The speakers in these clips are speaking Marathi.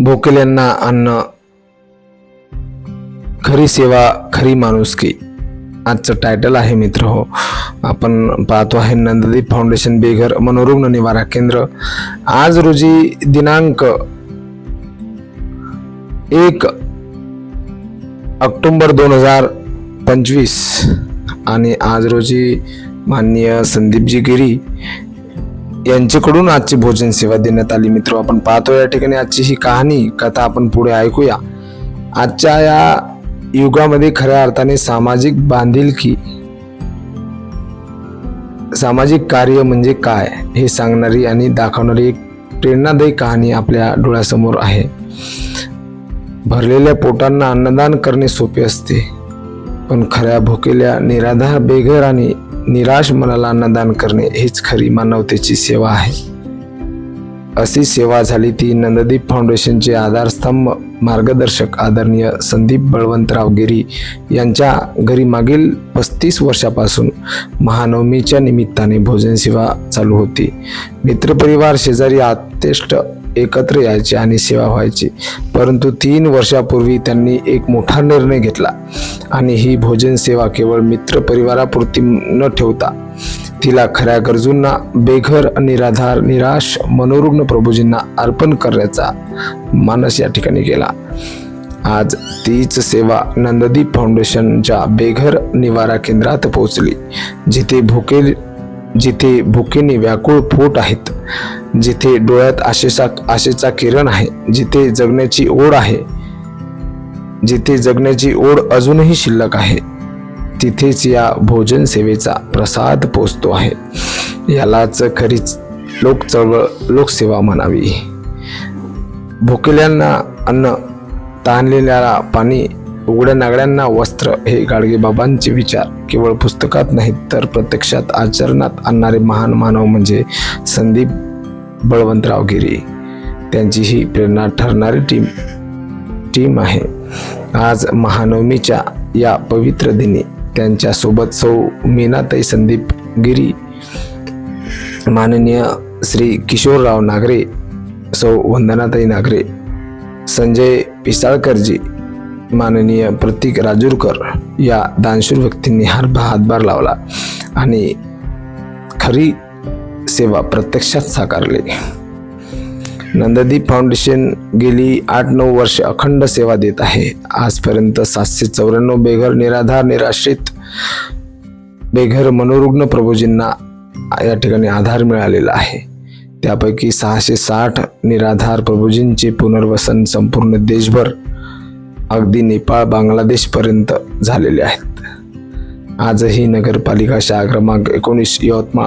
भोकेल्यांना अन्न. खरी सेवा खरी माणुसकी आजचं टायटल आहे मित्र हो. आपण पाहतो आहे नंददीप फाउंडेशन बेघर मनोरुग्ण निवारा केंद्र. आज रोजी दिनांक एक ऑक्टोंबर दोन हजार पंचवीस. आणि आज रोजी माननीय संदीपजी गिरी यांच्याकडून आजची भोजन सेवा देण्यात आली. मित्र आपण पाहतो या ठिकाणी आजची ही कहाणी कथा आपण पुढे ऐकूया. आजच्या या युगामध्ये खऱ्या अर्थाने सामाजिक बांधिलकी सामाजिक कार्य म्हणजे काय हे सांगणारी आणि दाखवणारी एक प्रेरणादायी कहाणी आपल्या डोळ्यासमोर आहे. भरलेल्या पोटांना अन्नदान करणे सोपे असते. पण खऱ्या भुकेल्या निराधार बेघर आणि निराश मनाला अन्नदान करणे हीच खरी मानवतेची सेवा आहे. अशी सेवा झाली ती नंददीप फाउंडेशनचे आधारस्तंभ मार्गदर्शक आदरणीय संदीप बळवंतराव गिरी यांच्या घरी मागील पस्तीस वर्षापासून महानवमीच्या निमित्ताने भोजन सेवा चालू होती. मित्रपरिवार शेजारी आतेष्ट एकत्र यायचे आणि सेवा व्हायची. परंतु तीन वर्षापूर्वी त्यांनी एक मोठा निर्णय घेतला आणि ही भोजन सेवा केवळ मित्र परिवारापुरती न ठेवता तिला खऱ्या गरजूंना बेघर निराधार निराश मनोरुग्ण प्रभूजींना अर्पण करण्याचा मानस या ठिकाणी केला. आज तीच सेवा नंददीप फाउंडेशनच्या बेघर निवारा केंद्रात पोहोचली जिथे भुकेल जिथे भुकेने व्याकुळ पोट आहेत जिथे डोळ्यात आशेचा आशेचा किरण आहे जिथे जगण्याची ओढ आहे जिथे जगण्याची ओढ अजूनही शिल्लक आहे तिथेच या भोजन सेवेचा प्रसाद पोचतो आहे. यालाच खरीच लोक चळवळ लोकसेवा म्हणावी. भुकेल्यांना अन्न ताणलेल्याला पाणी उघड्या नागड्यांना वस्त्र हे गाडगेबाबांचे विचार. केवळ पुस्तकात नाहीत तर प्रत्यक्षात आचरणात आणणारे महान मानव म्हणजे संदीप बळवंतराव गिरी. त्यांची ही प्रेरणा ठरणारी टीम टीम आहे. आज महानवमीच्या या पवित्र दिनी त्यांच्यासोबत सौ मीनाताई संदीप गिरी माननीय श्री किशोरराव नागरे सौ वंदनाताई नागरे संजय पिसाळकरजी माननीय प्रतीक राजूरकर या दानशूर व्यक्तींनी हार हातभार लावला आणि खरी सेवा प्रत्यक्षात साकारली. नंददीप फाउंडेशन गेली आठ नऊ वर्ष अखंड सेवा देत आहे. आजपर्यंत सातशे चौऱ्याण्णव बेघर निराधार निराश्रित बेघर मनोरुग्ण प्रभूजींना या ठिकाणी आधार मिळालेला आहे. त्यापैकी सहाशे साठ निराधार प्रभूजींचे पुनर्वसन संपूर्ण देशभर अगदी नेपाळ बांगलादेशपर्यंत झालेले आहेत. आजही नगरपालिका शाळा क्रमांक एकोणीस यवतमाळ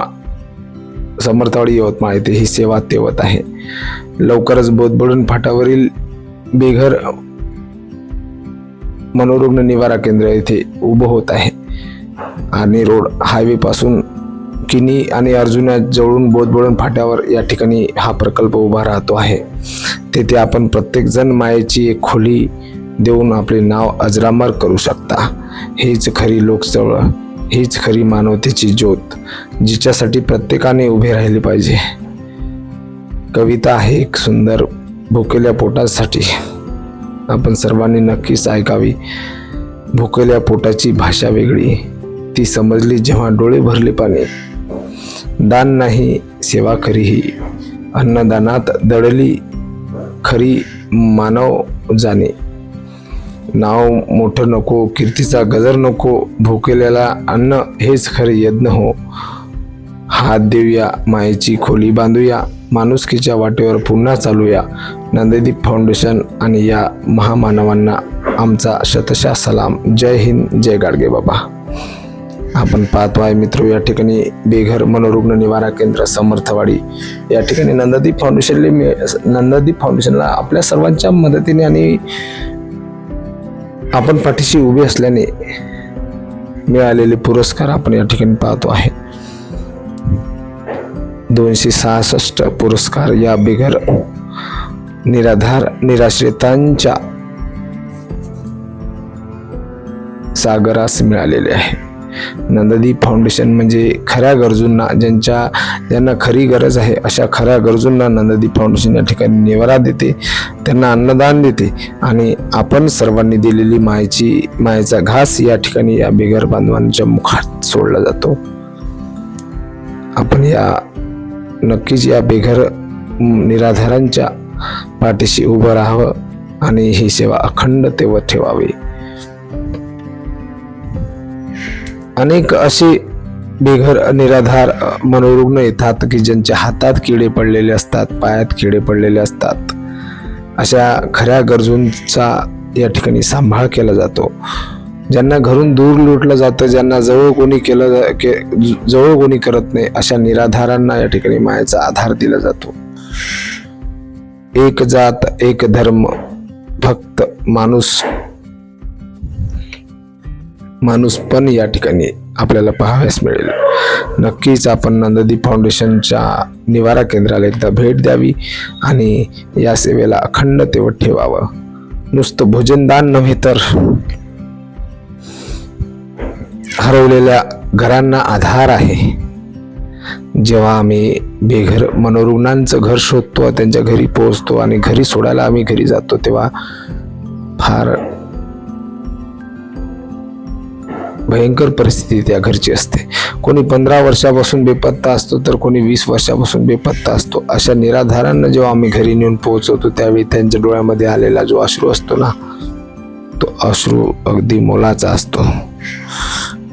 समर्थवाडी यवतमाळ येथे ही सेवा तेवत आहे. लवकरच बोधबडून फाटावरील बेघर मनोरुग्ण निवारा केंद्र येथे उभं होत आहे. आणि रोड हायवे पासून किनी आणि अर्जुना जवळून बोधबडून फाट्यावर या ठिकाणी हा प्रकल्प उभा राहतो आहे. तेथे आपण प्रत्येकजण मायेची एक खोली देऊन आपले नाव अजरामर करू शकता. हीच खरी लोकचळवळ हीच खरी मानवतेची ज्योत जिच्यासाठी प्रत्येकाने उभे राहिले पाहिजे. कविता आहे एक सुंदर भुकेल्या पोटासाठी. आपण सर्वांनी नक्कीच ऐकावी. भुकेल्या पोटाची भाषा वेगळी. ती समजली जेव्हा डोळे भरले पाणी. दान नाही सेवा खरी ही अन्नदानात दडली खरी मानव जाणे. नाव मोठं नको कीर्तीचा गजर नको भुकेलेला अन्न हेच खरे यज्ञ हो. हात देऊया मायेची खोली बांधूया माणुसकीच्या वाटेवर पुन्हा चालूया. नंददीप फाउंडेशन आणि या महामानवांना आमचा शतशा सलाम. जय हिंद जय गाडगे बाबा. आपण पाहतो आहे मित्र या ठिकाणी बेघर मनोरुग्ण निवारा केंद्र समर्थवाडी. या ठिकाणी नंददीप फाउंडेशनले मी- नंददीप फाउंडेशनला आपल्या सर्वांच्या मदतीने आणि आपण पाठीशी उभे असल्याने मिळालेले पुरस्कार आपण या ठिकाणी पाहतो आहे. दोनशे सहासष्ट पुरस्कार या बेघर निराधार निराश्रितांच्या सागरास मिळालेले आहे. नंददीप फाउंडेशन म्हणजे खऱ्या गरजूंना ज्यांच्या ज्यांना खरी गरज आहे अशा खऱ्या गरजूंना नंददीप फाउंडेशन या ठिकाणी निवारा देते त्यांना अन्नदान देते आणि आपण सर्वांनी दिलेली मायेची मायेचा घास या ठिकाणी या बेघर बांधवांच्या मुखात सोडला जातो. आपण या नक्कीच या बेघर निराधारांच्या पाठीशी उभं राहावं आणि ही सेवा अखंड तेव्हा ठेवावी. अनेक असे बेघर निराधार मनोरुग्ण येतात की ज्यांच्या हातात किडे पडलेले असतात पायात किडे पडलेले असतात. अशा खऱ्या गरजूंचा या ठिकाणी सांभाळ केला जातो. ज्यांना घरून दूर लुटलं जातं ज्यांना जवळ कोणी केलं जा- के- ज- जवळ कोणी करत नाही अशा निराधारांना या ठिकाणी मायाचा आधार दिला जातो. एक जात एक धर्म फक्त माणूस माणूस पण या ठिकाणी आपल्याला पाहाव्यास मिळेल. नक्कीच आपण नंददी फाउंडेशनच्या निवारा केंद्राला एकदा भेट द्यावी आणि या सेवेला अखंड तेवट ठेवावं. नुसतं भोजनदान नव्हे तर हरवलेल्या घरांना आधार आहे. जेव्हा आम्ही बेघर मनोरुग्णांचं घर शोधतो त्यांच्या घरी पोहोचतो आणि घरी सोडायला आम्ही घरी जातो तेव्हा फार भयंकर परिस्थिती त्या घरची असते. कोणी पंधरा वर्षापासून बेपत्ता असतो तर कोणी वीस वर्षापासून बेपत्ता असतो. अशा निराधारांना जेव्हा आम्ही घरी नेऊन पोहोचवतो त्यावेळी त्यांच्या डोळ्यामध्ये आलेला जो अश्रू असतो ना तो अश्रू अगदी मोलाचा असतो.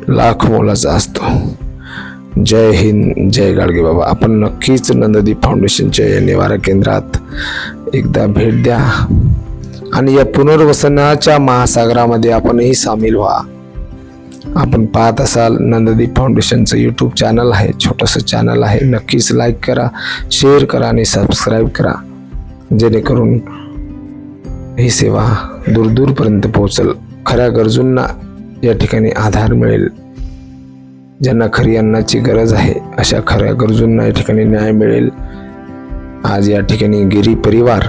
लाख मोलाचा असतो. जय हिंद जय गाडगे बाबा. आपण नक्कीच नंददीप फाउंडेशनच्या या निवारा केंद्रात एकदा भेट द्या. आणि या पुनर्वसनाच्या महासागरामध्ये आपणही सामील व्हा. आपण पाहत असाल नंददीप फाउंडेशनचं यूट्यूब चॅनल आहे. छोटंसं चॅनल आहे. नक्कीच लाईक करा शेअर करा आणि सबस्क्राईब करा. जेणेकरून ही सेवा दूरदूरपर्यंत पोहोचल. खऱ्या गरजूंना या ठिकाणी आधार मिळेल. ज्यांना खरी अन्नाची गरज आहे अशा खऱ्या गरजूंना या ठिकाणी न्याय मिळेल. आज या ठिकाणी गिरी परिवार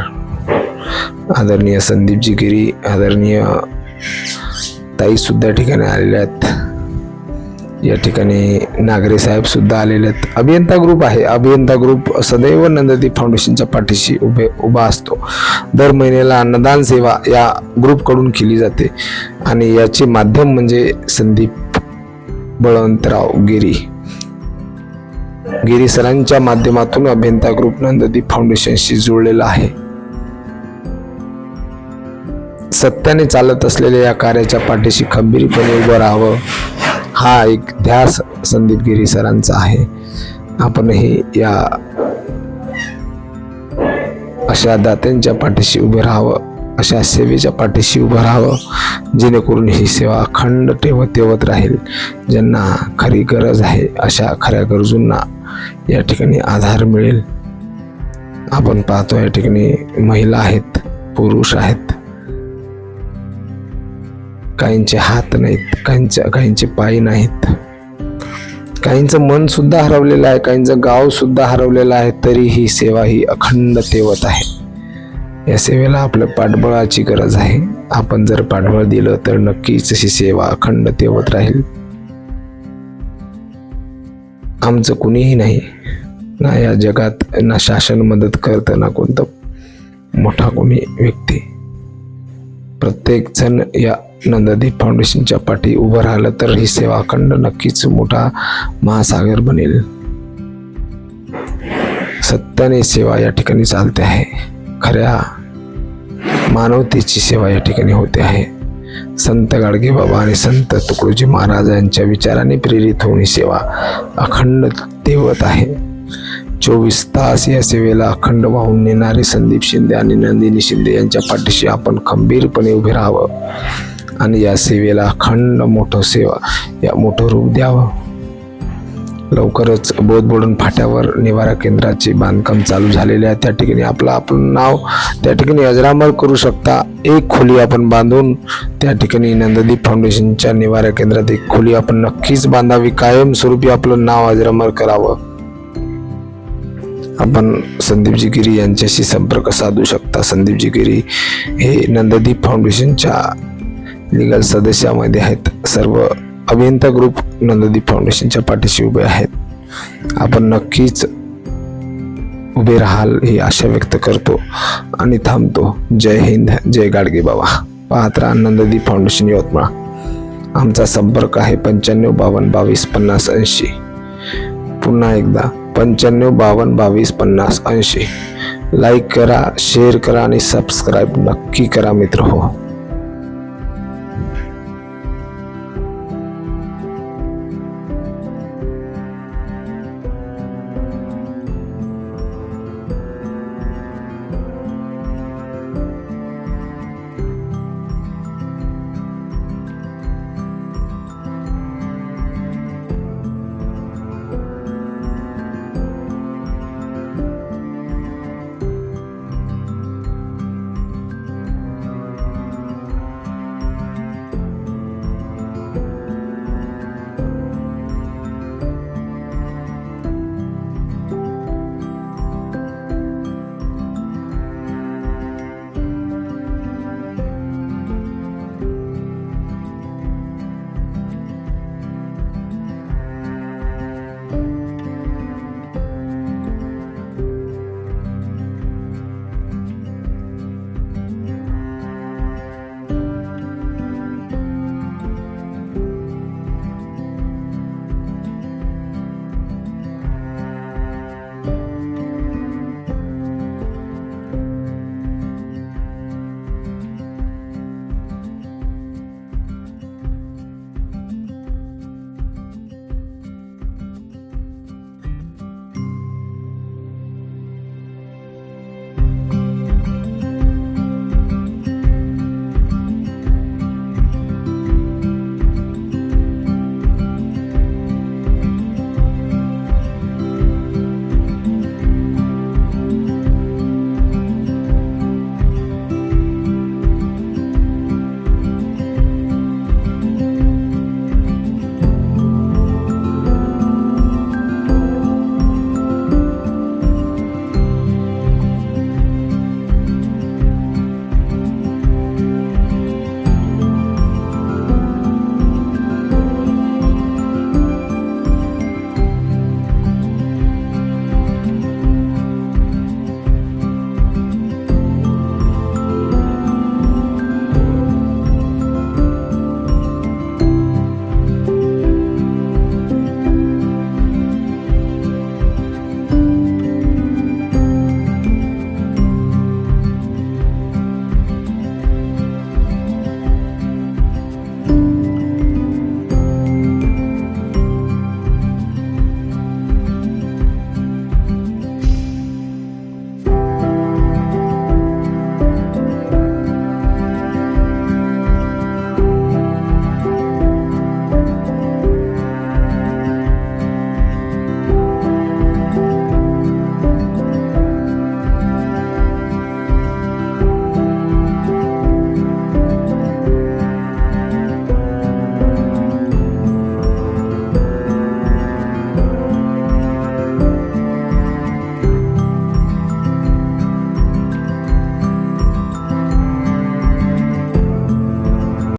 आदरणीय संदीपजी गिरी आदरणीय ताईसुद्धा ठिकाणी आलेल्या आहेत. या ठिकाणी नागरे साहेब सुद्धा आलेले आहेत. अभियंता ग्रुप आहे. अभियंता ग्रुप सदैव नंददीप फाउंडेशनच्या पाठीशी उभे उभा असतो. दर महिन्याला अन्नदान सेवा या ग्रुपकडून केली जाते. आणि याचे माध्यम म्हणजे संदीप बळवंतराव गिरी. गिरी सरांच्या माध्यमातून अभियंता ग्रुप नंददीप फाउंडेशनशी जुळलेला आहे. सत्याने चालत असलेल्या या कार्याच्या पाठीशी खंबीरपणे उभं राहावं हा एक ध्यास संदीप गिरी सरांचा आहे. आपणही या अशा दात्यांच्या पाठीशी उभे राहावं अशा सेवेच्या पाठीशी उभं राहावं जेणेकरून ही सेवा अखंड ठेवत ठेवत राहील. ज्यांना खरी गरज आहे अशा खऱ्या गरजूंना या ठिकाणी आधार मिळेल. आपण पाहतो या ठिकाणी महिला आहेत पुरुष आहेत. काहींचे हात नाहीत काहींच्या काहींचे पाय नाहीत. काहींचं मन सुद्धा हरवलेलं आहे काहींचं गाव सुद्धा हरवलेलं आहे तरी ही सेवा ही अखंड तेवत आहे. या सेवेला आपल्या पाठबळाची गरज आहे. आपण जर पाठबळ दिलं तर नक्कीच ही सेवा अखंड तेवत राहील. आमचं कुणीही नाही ना या जगात ना शासन मदत करतं ना कोणतं मोठा कोणी व्यक्ती. प्रत्येकजण या नंददीप फाउंडेशनच्या पाठी उभं राहिलं तर ही सेवा अखंड नक्कीच मोठा महासागर बनेल. सत्याने सेवा या ठिकाणी चालते आहे. खऱ्या मानवतेची सेवा या ठिकाणी होते आहे. संत गाडगे बाबा आणि संत तुकडोजी महाराज यांच्या विचाराने प्रेरित होऊन ही सेवा अखंड तेवत आहे. चोवीस तास या सेवेला अखंड वाहून नेणारे संदीप शिंदे आणि नंदिनी शिंदे यांच्या पाठीशी आपण खंबीरपणे उभे राहावं. आणि या सेवेला अखंड मोठं सेवा या मोठं रूप द्यावं. लवकरच बोधबोडून फाट्यावर निवारा केंद्राचे बांधकाम चालू झालेले आहे. त्या ठिकाणी आपलं आपलं नाव त्या ठिकाणी अजरामर करू शकता. एक खोली आपण बांधून त्या ठिकाणी नंददीप फाउंडेशनच्या निवारा केंद्रात एक खोली आपण नक्कीच बांधावी. कायमस्वरूपी आपलं नाव अजरामर करावं. आपण संदीपजी गिरी यांच्याशी संपर्क साधू शकता. संदीपजी गिरी हे नंददीप फाउंडेशनच्या लीगल सदस्यामध्ये आहेत. सर्व अभियंता ग्रुप नंददीप फाउंडेशनच्या पाठीशी उभे आहेत. आपण नक्कीच उभे राहाल ही आशा व्यक्त करतो आणि थांबतो. जय हिंद जय गाडगे बाबा. पाहत राहा नंददीप फाउंडेशन यवतमाळ. आमचा संपर्क आहे पंच्याण्णव बावन्न बावीस पन्नास ऐंशी. पुन्हा एकदा पंच्याण्णव बावन्न बावीस पन्नास ऐंशी. लाईक करा शेअर करा आणि सबस्क्राईब नक्की करा मित्र हो.